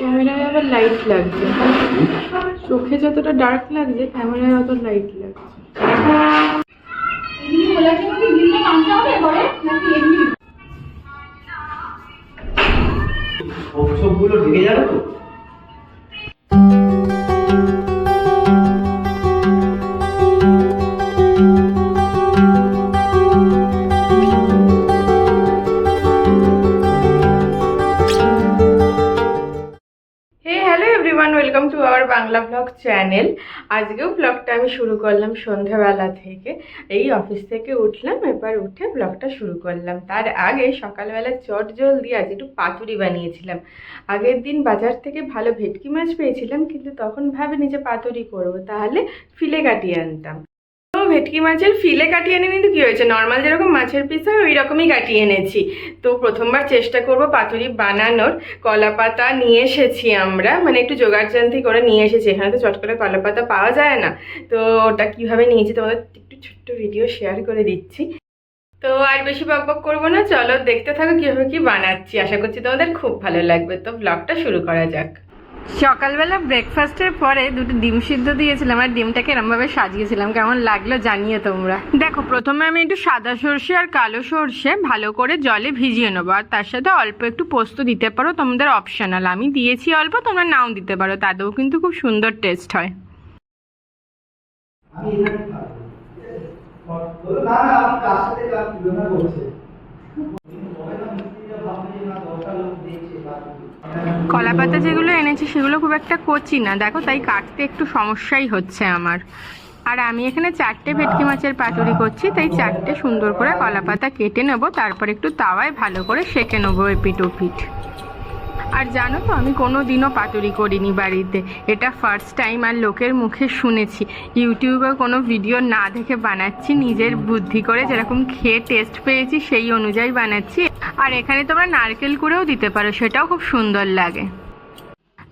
ক্যামেরায় আবার লাইট লাগছে। চোখে যতটা ডার্ক লাগছে, ক্যামেরায় অত লাইট লাগছে। সবগুলো ঢেকে যাবে তো? Bangla blog channel. আজকেও ব্লগটা আমি শুরু করলাম সন্ধ্যাবেলা থেকে। এই অফিস থেকে উঠলাম, এবার উঠে ব্লগটা শুরু করলাম। তার আগে সকালবেলা চট জল দিয়ে আজ একটু পাতুরি বানিয়েছিলাম। আগের দিন বাজার থেকে ভালো ভেটকি মাছ পেয়েছিলাম, কিন্তু তখন ভাবিনি যে পাতুরি করব। তাহলে ফিলে কাটিয়ে আনতাম। ভেটকি মাছের ফিলে কাটিয়ে এনে কিন্তু কী হয়েছে? নর্মাল যেরকম মাছের পিস হয় ওই রকমই কাটিয়ে এনেছি। তো প্রথমবার চেষ্টা করব পাতুরি বানানোর। কলা পাতা নিয়ে এসেছি আমরা। মানে একটু জোগাড়জান্তি করে নিয়ে এসেছি। এখানে তো চট করে কলা পাতা পাওয়া যায় না। তো ওটা কীভাবে নিয়েছি তোমাদের একটু ছোট্ট ভিডিও শেয়ার করে দিচ্ছি। তো আর বেশি বক বক করব না। চলো দেখতে থাকো কীভাবে কি বানাচ্ছি। আশা করছি তোমাদের খুব ভালো লাগবে। তো ব্লগটা শুরু করা যাক। সকালবেলা ব্রেকফাস্টের পরে দুটো ডিম সিদ্ধ দিয়েছিলাম আর ডিমটাকে এরমভাবে সাজিয়েছিলাম। কেমন লাগল জানিয়ে তোমরা। দেখো, প্রথমে আমি একটু সাদা সর্ষে আর কালো সর্ষে ভালো করে জলে ভিজিয়ে নেব। আর তার সাথে অল্প একটু পোস্ত দিতে পারো, তোমাদের অপশনাল আমি দিয়েছি অল্প, তোমরা নাও দিতে পারো, তাতেও কিন্তু খুব সুন্দর টেস্ট হয়। আমি এখানে থাকব। বলো, না না আমি কার সাথে কার তুলনা করছে তবে না মিস্ত্রিরা ভাববে যে না দশটা লোক দেখছে বাকি কলা পাতা যেগুলো এনেছি সেগুলো খুব একটা কচি না। দেখো, তাই কাটতে একটু সমস্যাই হচ্ছে আমার। আর আমি এখানে চারটে ভেটকি মাছের পাতুরি করছি, তাই চারটে সুন্দর করে কলা পাতা কেটে নেব, তারপর একটু তাওয়ায় ভালো করে সেঁকে নেব এপিট ওপিট আর জানো তো, আমি কোনো দিনও পাতুরি করিনি বাড়িতে। এটা ফার্স্ট টাইম আর লোকের মুখে শুনেছি। ইউটিউবে কোনো ভিডিও না দেখে বানাচ্ছি, নিজের বুদ্ধি করে যেরকম খেয়ে টেস্ট পেয়েছি, সেই অনুযায়ী বানাচ্ছি। আর এখানে তোমরা নারকেল করেও দিতে পারো, সেটাও খুব সুন্দর লাগে।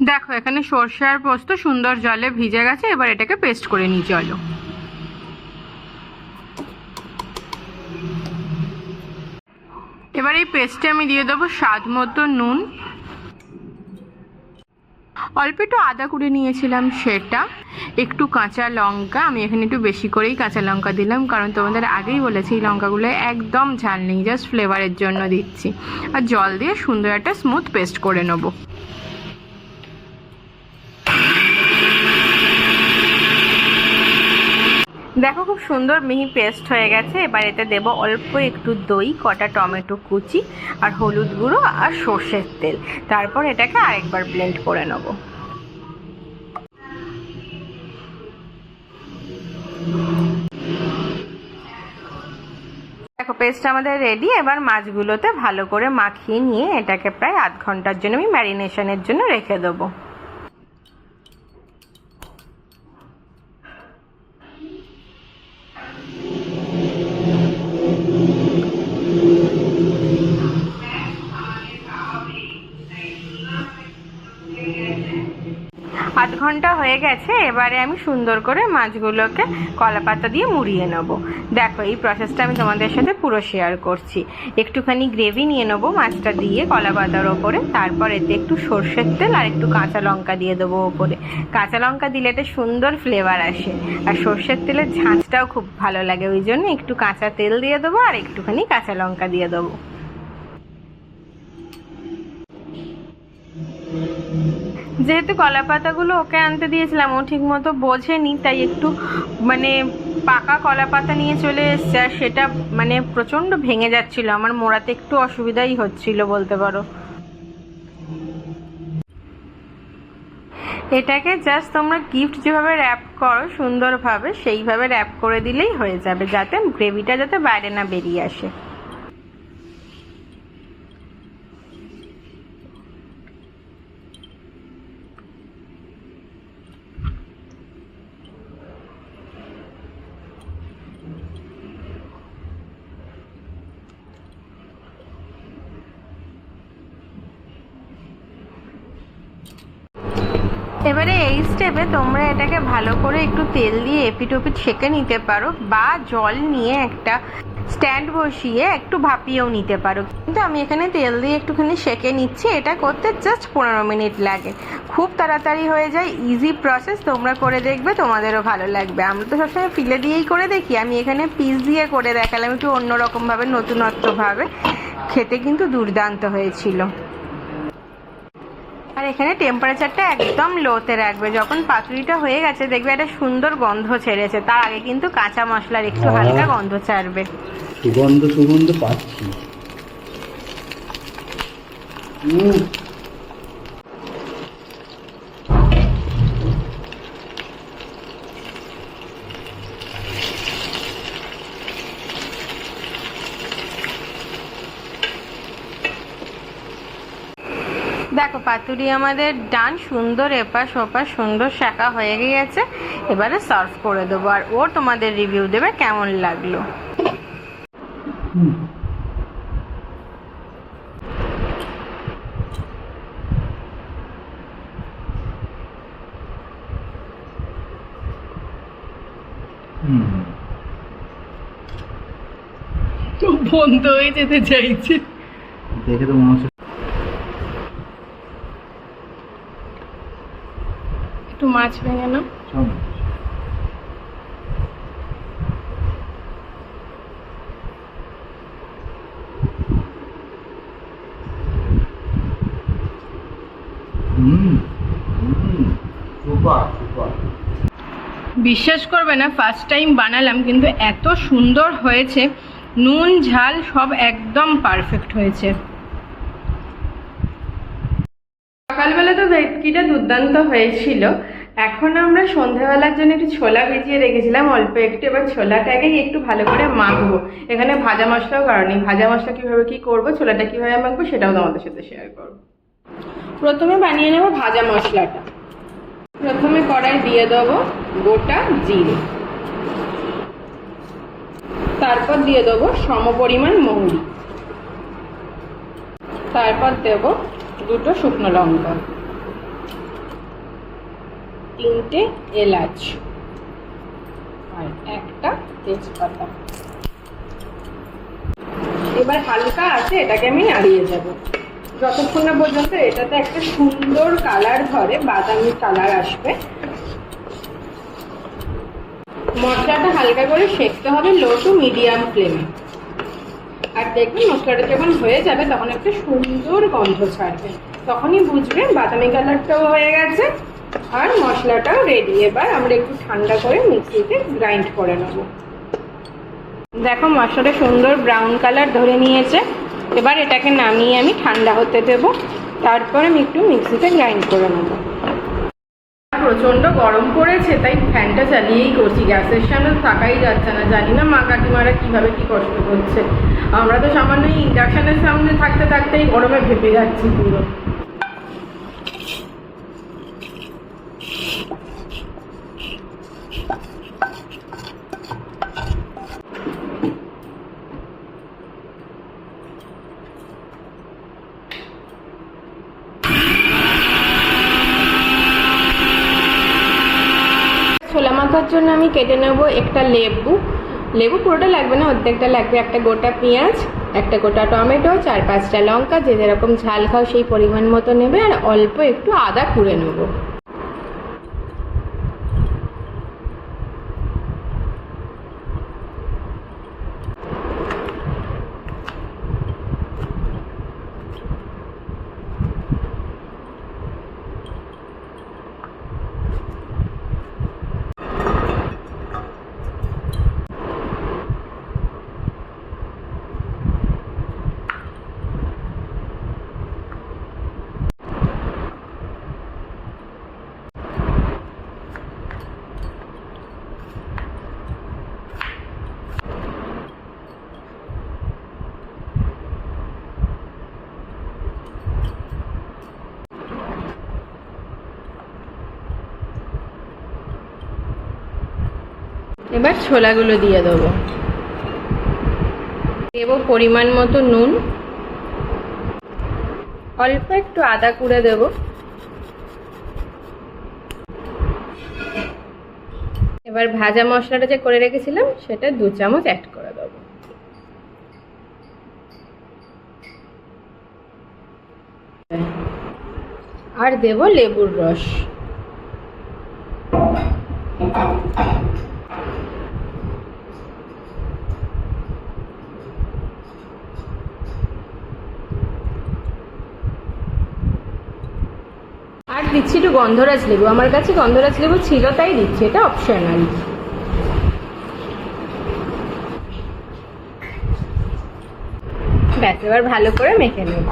দেখো, এখানে সর্ষে আর পোস্ত সুন্দর জলে ভিজে গেছে, এবার এটাকে পেস্ট করে নিই, চলো। এবার এই পেস্টে আমি দিয়ে দেবো স্বাদ মতো নুন অল্প একটু আদা কুড়ে নিয়েছিলাম সেটা, একটু কাঁচা লঙ্কা, আমি এখানে একটু বেশি করেই কাঁচা লঙ্কা দিলাম, কারণ তোমাদের আগেই বলেছি এই লঙ্কাগুলো একদম ঝাল নেই জাস্ট ফ্লেভারের জন্য দিচ্ছি। আর জল দিয়ে সুন্দর একটা স্মুথ পেস্ট করে নেব। দেখো খুব সুন্দর মিহি পেস্ট হয়ে গেছে। এবার এতে দেব অল্প একটু দই, কটা টমেটো কুচি আর হলুদ গুঁড়ো আর সর্ষের তেল। তারপর এটাকে আরেকবার ব্লেন্ড করে নেব। দেখো পেস্ট আমাদের রেডি এবার মাছগুলোতে ভালো করে মাখিয়ে নিয়ে এটাকে প্রায় আধ ঘণ্টার জন্য আমি ম্যারিনেশনের জন্য রেখে দেবো। ঘণ্টা হয়ে গেছে, এবারে আমি সুন্দর করে মাছগুলোকে কলা পাতা দিয়ে মুড়িয়ে নেব। দেখো, এই প্রসেসটা আমি তোমাদের সাথে পুরো শেয়ার করছি। একটুখানি গ্রেভি নিয়ে নেব মাছটা দিয়ে কলা পাতার ওপরে, তারপর এতে একটু সর্ষের তেল আর একটু কাঁচা লঙ্কা দিয়ে দেবো ওপরে। কাঁচা লঙ্কা দিলে এটা সুন্দর ফ্লেভার আসে, আর সর্ষের তেলের ঝাঁঝটাও খুব ভালো লাগে, ওই জন্য একটু কাঁচা তেল দিয়ে দেবো আর একটুখানি কাঁচা লঙ্কা দিয়ে দেবো। যেহেতু কলা পাতাগুলো ওকে আনতে দিয়েছিলাম, ও ঠিক মতো বোঝেনি, তাই একটু মানে পাকা কলা পাতা নিয়ে চলে এসছে, আর সেটা মানে প্রচণ্ড ভেঙে যাচ্ছিল। আমার মোড়াতে একটু অসুবিধাই হচ্ছিল বলতে পারো। এটাকে জাস্ট তোমরা গিফট যেভাবে র্যাপ করো সুন্দরভাবে, সেইভাবে র্যাপ করে দিলেই হয়ে যাবে, যাতে গ্রেভিটা যাতে বাইরে না বেরিয়ে আসে। এবারে এই স্টেপে তোমরা এটাকে ভালো করে একটু তেল দিয়ে এপিট ওপিট সেঁকে নিতে পারো বা জল নিয়ে একটা স্ট্যান্ড বসিয়ে একটু ভাপিয়েও নিতে পারো। কিন্তু আমি এখানে তেল দিয়ে একটুখানি সেকে নিচ্ছি, এটা করতে জাস্ট পনেরো মিনিট লাগে। খুব তাড়াতাড়ি হয়ে যায় ইজি প্রসেস তোমরা করে দেখবে, তোমাদেরও ভালো লাগবে। আমরা তো সবসময় ফিলে দিয়েই করে দেখি, আমি এখানে পিস দিয়ে করে দেখালাম, একটু অন্যরকমভাবে, নতুনত্বভাবে। খেতে কিন্তু দুর্দান্ত হয়েছিল। এখানে টেম্পারেচারটা একদম লোতে রাখবে। যখন পাতুরিটা হয়ে গেছে দেখবে একটা সুন্দর গন্ধ ছেড়েছে। তার আগে কিন্তু কাঁচা মশলার একটু হালকা গন্ধ ছাড়বে। সুগন্ধ সুগন্ধ পাচ্ছি উম, দেখো পাতুরি আমাদের ডান সুন্দর এপাশ ওপাশ সুন্দর শাখা হয়ে গিয়েছে এবারে সার্ভ করে দেবো আর ও তোমাদের রিভিউ দেবে কেমন লাগল। বন্ধ হয়ে যেতে চাইছে দেখে তো মনে হচ্ছে একটু মাছ ভেঙে নাও। বিশ্বাস করবে না ফার্স্ট টাইম বানালাম কিন্তু এত সুন্দর হয়েছে। নুন ঝাল সব একদম পারফেক্ট হয়েছে সকালবেলা তো ভেটকিটা দুর্দান্ত হয়েছিল। এখন আমরা সন্ধ্যাবেলার জন্য একটু ছোলা ভিজিয়ে রেখেছিলাম, অল্প একটু। এবার ছোলাটাকেই একটু ভালো করে মাখবো। এখানে ভাজা মশলাও কারণে ভাজা মশলা কীভাবে কী করব, ছোলাটা কীভাবে মাখবো, সেটাও তোমাদের সাথে শেয়ার করব। প্রথমে বানিয়ে নেব ভাজা মশলাটা। প্রথমে কড়াই দিয়ে দেবো গোটা জিরে। তারপর দিয়ে দেবো সমপরিমাণ মৌরি। তারপর দেব দুটো শুকনো লঙ্কা। তিনটে এলাচ। আর একটা তেজপাতা। এবার হালকা আছে, এটাকে আমি নাড়িয়ে যাব যতক্ষণ না পর্যন্ত এটাতে একটা সুন্দর কালার ধরে, বাদামি কালার আসবে। মশলাটা হালকা করে সেঁকতে হবে লো টু মিডিয়াম ফ্লেমে। আর দেখবেন মশলাটা যখন হয়ে যাবে, তখন একটা সুন্দর গন্ধ ছাড়বে। তখনই বুঝবে বাদামি কালারটাও হয়ে গেছে। আর মশলাটাও রেডি এবার আমরা একটু ঠান্ডা করে মিক্সিতে গ্রাইন্ড করে নেব। দেখো মশলাটা সুন্দর ব্রাউন কালার ধরে নিয়েছে। এবার এটাকে নামিয়ে আমি ঠান্ডা হতে দেব। তারপর আমি একটু মিক্সিতে গ্রাইন্ড করে নেব। প্রচণ্ড গরম পড়েছে, তাই ফ্যানটা চালিয়েই করছি। গ্যাসের সামনে থাকাই যাচ্ছে না। জানি না মা কাকিমারা কীভাবে কি কষ্ট করছে। আমরা তো সামান্য ইন্ডাকশানের সামনে থাকতে থাকতেই গরমে ভেপে যাচ্ছি পুরো। ছোলা মাখার জন্য আমি কেটে নেব একটা লেবু। লেবু পুরোটা লাগবে না, অর্ধেকটা লাগবে। একটা গোটা পেঁয়াজ, একটা গোটা টমেটো, চার পাঁচটা লঙ্কা, যে যেরকম ঝাল খাও সেই পরিমাণ মতো নেবে। আর অল্প একটু আদা কুড়ে নেব। এবার ছোলাগুলো দিয়ে দেবো। দেব পরিমাণ মতো নুন। অল্প একটু আদা কুড়ে দেব। এবার ভাজা মশলাটা যে করে রেখেছিলাম, সেটা দু চামচ অ্যাড করে দেব। আর দেব লেবুর রস। একটু গন্ধরাজ লেবু, আমার কাছে গন্ধরাজ লেবু ছিল, তাই দিচ্ছি, এটা অপশনাল ব্যাস, এবার ভালো করে মেখে নেব।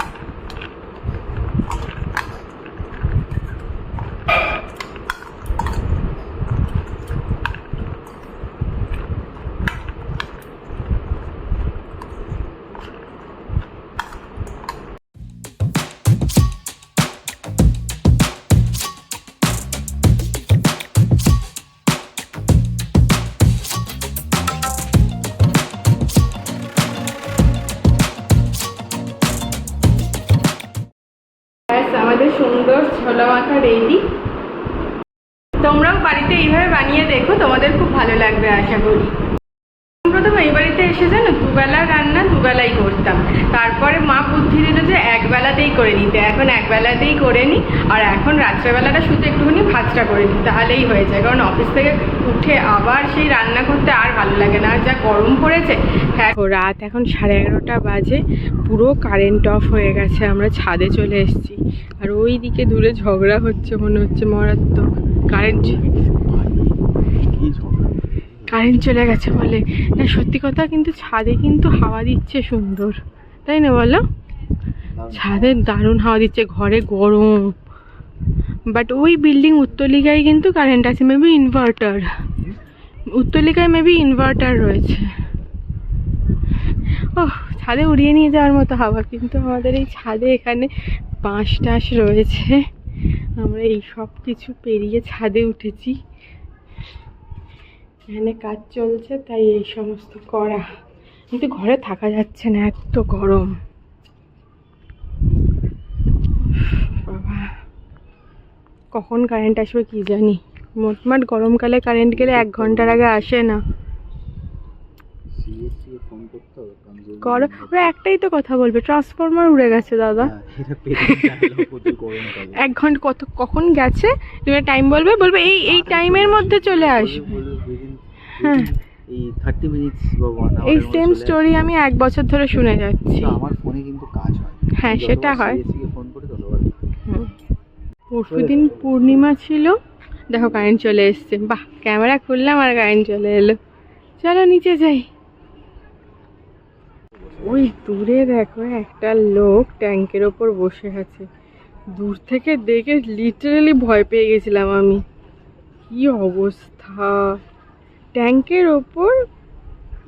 করে নিতে। এখন একবেলাতেই করে নিই আর এখন রাত্রেবেলাটা শুধু একটুখানি ভাতটা করে নিই তাহলেই হয়ে যায়। কারণ অফিস থেকে উঠে আবার সেই রান্না করতে আর ভালো লাগে না। আর যা গরম পড়েছে হ্যাঁ। রাত এখন সাড়ে এগারোটা বাজে পুরো কারেন্ট অফ হয়ে গেছে আমরা ছাদে চলে এসেছি। আর ওই দিকে দূরে ঝগড়া হচ্ছে মনে হচ্ছে মারাত্মক কারেন্ট কারেন্ট চলে গেছে বলে। না সত্যি কথা কিন্তু ছাদে কিন্তু হাওয়া দিচ্ছে সুন্দর। তাই না বলো? ছাদে দারুণ হাওয়া দিচ্ছে ঘরে গরম। বাট ওই বিল্ডিং উত্তলিকায় কিন্তু কারেন্ট আছে মেবি ইনভার্টার উত্তলিকায় মেবি ইনভার্টার রয়েছে। ও ছাদে উড়িয়ে নিয়ে যাওয়ার মতো হাওয়া কিন্তু আমাদের এই ছাদে এখানে বাঁশ টাস রয়েছে। আমরা এই সব কিছু পেরিয়ে ছাদে উঠেছি। এখানে কাজ চলছে তাই এই সমস্ত করা। কিন্তু ঘরে থাকা যাচ্ছে না এত গরম। কখন কারেন্ট আসবে কি জানি। মোটমাট গরমকালে কারেন্ট গেলে এক ঘণ্টার আগে আসে না। গরম ওরা একটাই তো কথা বলবে ট্রান্সফরমার উড়ে গেছে দাদা। হ্যাঁ, এক ঘণ্টা কত কখন গেছে? তুমি টাইম বলবে বলবে এই এই টাইমের মধ্যে চলে আসবে। হ্যাঁ। এই সেম স্টোরি আমি এক বছর ধরে শুনে যাচ্ছি। আমার ফোনে কিন্তু কাজ হয়। হ্যাঁ, সেটা হয়। ফোন করে ততবার পরশু দিন পূর্ণিমা ছিল। দেখো কারেন্ট চলে এসছে। বাহ ক্যামেরা খুললাম আর কারেন্ট চলে এলো। চলো নিচে যাই। ওই দূরে দেখো একটা লোক ট্যাঙ্কের ওপর বসে আছে। দূর থেকে দেখে লিটারালি ভয় পেয়ে গেছিলাম আমি। কি অবস্থা? ট্যাঙ্কের ওপর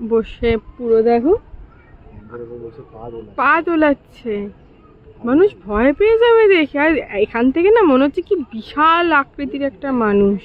বসে পুরো দেখো। পা দোলা পা তোলাচ্ছে মানুষ ভয় পেয়ে যাবে দেখে। আর এখান থেকে না মনে হচ্ছে কি বিশাল আকৃতির একটা মানুষ।